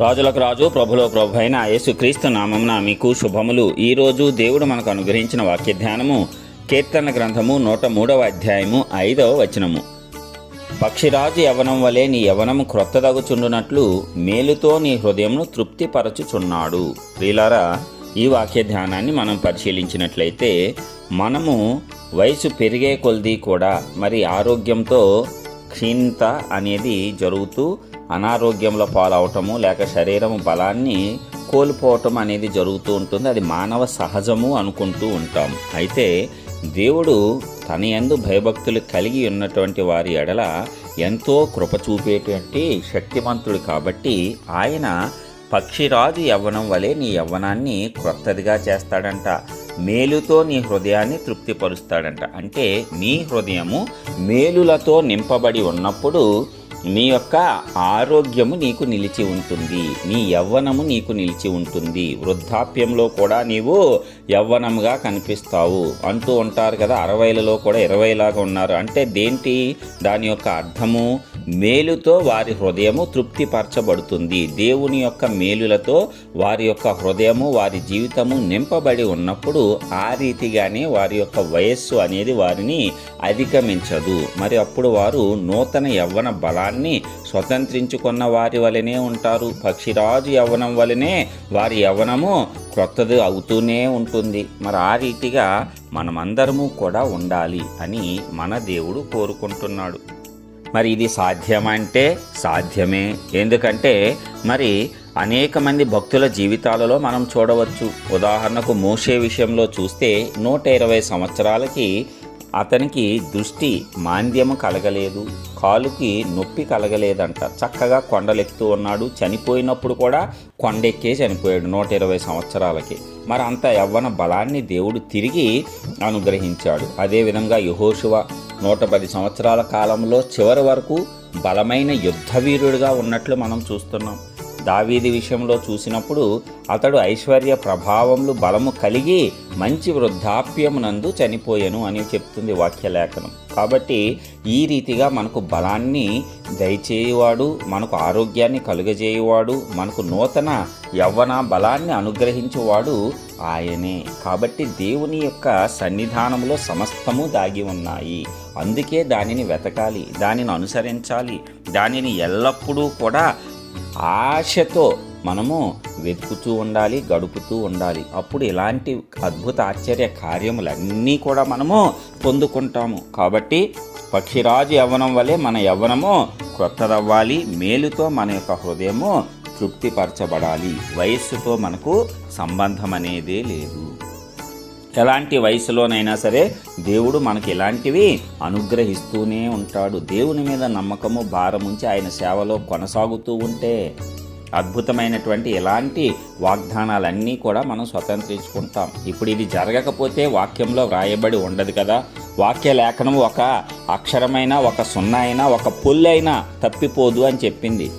రాజులకు రాజు ప్రభులో ప్రభు అయిన యేసుక్రీస్తు నామంన మీకు శుభములు. ఈరోజు దేవుడు మనకు అనుగ్రహించిన వాక్య ధ్యానము కీర్తన గ్రంథము నూట మూడవ అధ్యాయము ఐదవ వచనము. పక్షిరాజు యవనం వలె నీ యవనము క్రొత్తదగుచుండునట్లు మేలుతో నీ హృదయమును తృప్తిపరచుచున్నాడు. ప్రియులారా ఈ వాక్య ధ్యానాన్ని మనం పరిశీలించినట్లయితే మనము వయసు పెరిగే కొలది కూడా మరి ఆరోగ్యంతో క్షీణత అనేది జరుగుతూ అనారోగ్యంలో పాలవటము లేక శరీరం బలాన్ని కోల్పోవటం అనేది జరుగుతూ ఉంటుంది. అది మానవ సహజము అనుకుంటూ ఉంటాం. అయితే దేవుడు తన యందు భయభక్తులు కలిగి ఉన్నటువంటి వారి ఎడల ఎంతో కృప చూపేటువంటి శక్తిమంతుడు కాబట్టి ఆయన పక్షిరాజు యవ్వనం వలె నీ యవ్వనాన్ని క్రొత్తదిగా చేస్తాడంట. మేలుతో నీ హృదయాన్ని తృప్తిపరుస్తాడంట. అంటే నీ హృదయము మేలులతో నింపబడి ఉన్నప్పుడు నీ యొక్క ఆరోగ్యము నీకు నిలిచి ఉంటుంది. నీ యవ్వనము నీకు నిలిచి ఉంటుంది. వృద్ధాప్యంలో కూడా నీవు యవ్వనంగా కనిపిస్తావు. అంటూ ఉంటారు కదా అరవైలలో కూడా ఇరవైలాగా ఉన్నారు. అంటే దేంటి? దాని యొక్క అర్థము మేలుతో వారి హృదయము తృప్తిపరచబడుతుంది. దేవుని యొక్క మేలులతో వారి యొక్క హృదయము వారి జీవితము నింపబడి ఉన్నప్పుడు ఆ రీతిగానే వారి యొక్క వయస్సు అనేది వారిని అధిగమించదు. మరి అప్పుడు వారు నూతన యవ్వన బలాన్ని స్వతంత్రించుకున్న వారి వలనే ఉంటారు. పక్షిరాజు యవ్వనం వలనే వారి యవ్వనము క్రొత్తది అవుతూనే ఉంటుంది. మరి ఆ రీతిగా మనమందరము కూడా ఉండాలి అని మన దేవుడు కోరుకుంటున్నాడు. మరి ఇది సాధ్యమంటే సాధ్యమే. ఎందుకంటే మరి అనేక మంది భక్తుల జీవితాలలో మనం చూడవచ్చు. ఉదాహరణకు మోషే విషయంలో చూస్తే నూట ఇరవై సంవత్సరాలకి అతనికి దృష్టి మాంద్యము కలగలేదు. కాలుకి నొప్పి కలగలేదంట. చక్కగా కొండలెక్కుతూ ఉన్నాడు. చనిపోయినప్పుడు కూడా కొండెక్కే చనిపోయాడు నూట ఇరవై సంవత్సరాలకి. మరి అంత యవ్వన బలాన్ని దేవుడు తిరిగి అనుగ్రహించాడు. అదేవిధంగా యహోశివ నూట పది సంవత్సరాల కాలంలో చివరి వరకు బలమైన యుద్ధవీరుడిగా ఉన్నట్లు మనం చూస్తున్నాం. దావీది విషయంలో చూసినప్పుడు అతడు ఐశ్వర్య ప్రభావములు బలము కలిగి మంచి వృద్ధాప్యమునందు చనిపోయాను అని చెప్తుంది వాక్యలేఖనం. కాబట్టి ఈ రీతిగా మనకు బలాన్ని దయచేయువాడు మనకు ఆరోగ్యాన్ని కలుగజేయువాడు మనకు నూతన యవ్వన బలాన్ని అనుగ్రహించువాడు ఆయనే. కాబట్టి దేవుని యొక్క సన్నిధానంలో సమస్తము దాగి ఉన్నాయి. అందుకే దానిని వెతకాలి దానిని అనుసరించాలి దానిని ఎల్లప్పుడూ కూడా ఆశతో మనము వెతుకుతూ ఉండాలి గడుపుతూ ఉండాలి. అప్పుడు ఇలాంటి అద్భుత ఆశ్చర్య కార్యములన్నీ కూడా మనము పొందుకుంటాము. కాబట్టి పక్షిరాజు యవ్వనం వలె మన యవ్వనము క్రొత్తదవ్వాలి. మేలుతో మన యొక్క హృదయము తృప్తిపరచబడాలి. వయస్సుతో మనకు సంబంధం అనేదే లేదు. ఎలాంటి వయసులోనైనా సరే దేవుడు మనకి ఇలాంటివి అనుగ్రహిస్తూనే ఉంటాడు. దేవుని మీద నమ్మకము భారం ఉంచి ఆయన సేవలో కొనసాగుతూ ఉంటే అద్భుతమైనటువంటి ఎలాంటి వాగ్దానాలన్నీ కూడా మనం స్వతంత్రించుకుంటాం. ఇప్పుడు ఇది జరగకపోతే వాక్యంలో వ్రాయబడి ఉండదు కదా. వాక్య లేఖనం ఒక అక్షరమైన ఒక సున్నా అయినా ఒక పుల్లైనా తప్పిపోదు అని చెప్పింది.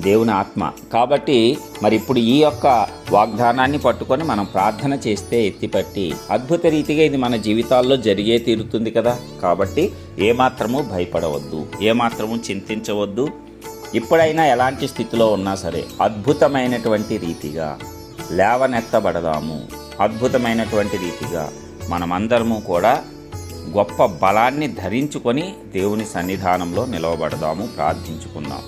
దేవుని ఆత్మ. కాబట్టి మరి ఇప్పుడు ఈ యొక్క వాగ్దానాన్ని పట్టుకొని మనం ప్రార్థన చేస్తే ఎత్తిపట్టి అద్భుత రీతిగా ఇది మన జీవితాల్లో జరిగే తీరుతుంది కదా. కాబట్టి ఏమాత్రము భయపడవద్దు ఏమాత్రము చింతించవద్దు. ఇప్పుడైనా ఎలాంటి స్థితిలో ఉన్నా సరే అద్భుతమైనటువంటి రీతిగా లేవనెత్తబడదాము. అద్భుతమైనటువంటి రీతిగా మనమందరము కూడా గొప్ప బలాన్ని ధరించుకొని దేవుని సన్నిధానంలో నిలవబడదాము ప్రార్థించుకుందాం.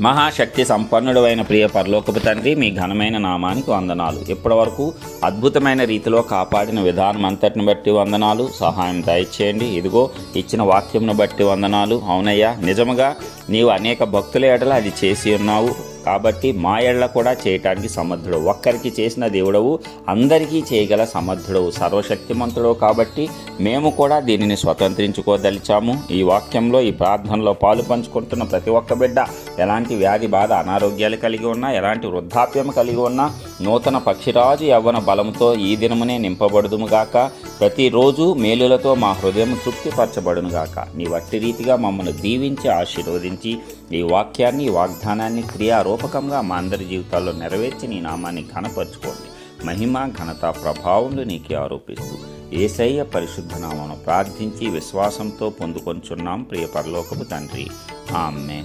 మహాశక్తి సంపన్నుడు అయిన ప్రియ పరలోకపు తండ్రి మీ ఘనమైన నామానికి వందనాలు. ఇప్పటి వరకు అద్భుతమైన రీతిలో కాపాడిన విధానం అంతటిని బట్టి వందనాలు. సహాయం దయచేయండి. ఇదిగో ఇచ్చిన వాక్యంను బట్టి వందనాలు. అవునయ్యా నిజముగా నీవు అనేక భక్తుల ఎడల అది చేసి ఉన్నావు. కాబట్టి మా ఎళ్ళ కూడా చేయటానికి సమర్థుడు. ఒక్కరికి చేసిన దేవుడవు అందరికీ చేయగల సమర్థుడవు. సర్వశక్తిమంతుడవు కాబట్టి మేము కూడా దీనిని స్వతంత్రించుకోదలిచాము. ఈ వాక్యంలో ఈ ప్రార్థనలో పాలు పంచుకుంటున్న ప్రతి ఒక్క బిడ్డ ఎలాంటి వ్యాధి బాధ అనారోగ్యాలు కలిగి ఉన్నా ఎలాంటి వృద్ధాప్యం కలిగి ఉన్నా నూతన పక్షిరాజు యవ్వన బలముతో ఈ దినమునే నింపబడుదుముగాక. ప్రతిరోజు మేలులతో మా హృదయం తృప్తిపరచబడునుగాక. నీ వట్టి రీతిగా మమ్మల్ని దీవించి ఆశీర్వదించి ఈ వాక్యాన్ని వాగ్దానాన్ని క్రియారూపకంగా మా అందరి జీవితాల్లో నెరవేర్చి నీ నామాన్ని ఘనపరచుకోండి. మహిమ ఘనత ప్రభావంలో నీకే ఆరోపిస్తూ ఏసయ్య పరిశుద్ధ నామను ప్రార్థించి విశ్వాసంతో పొందుకొంచున్నాం ప్రియ పరలోకపు తండ్రి. ఆమె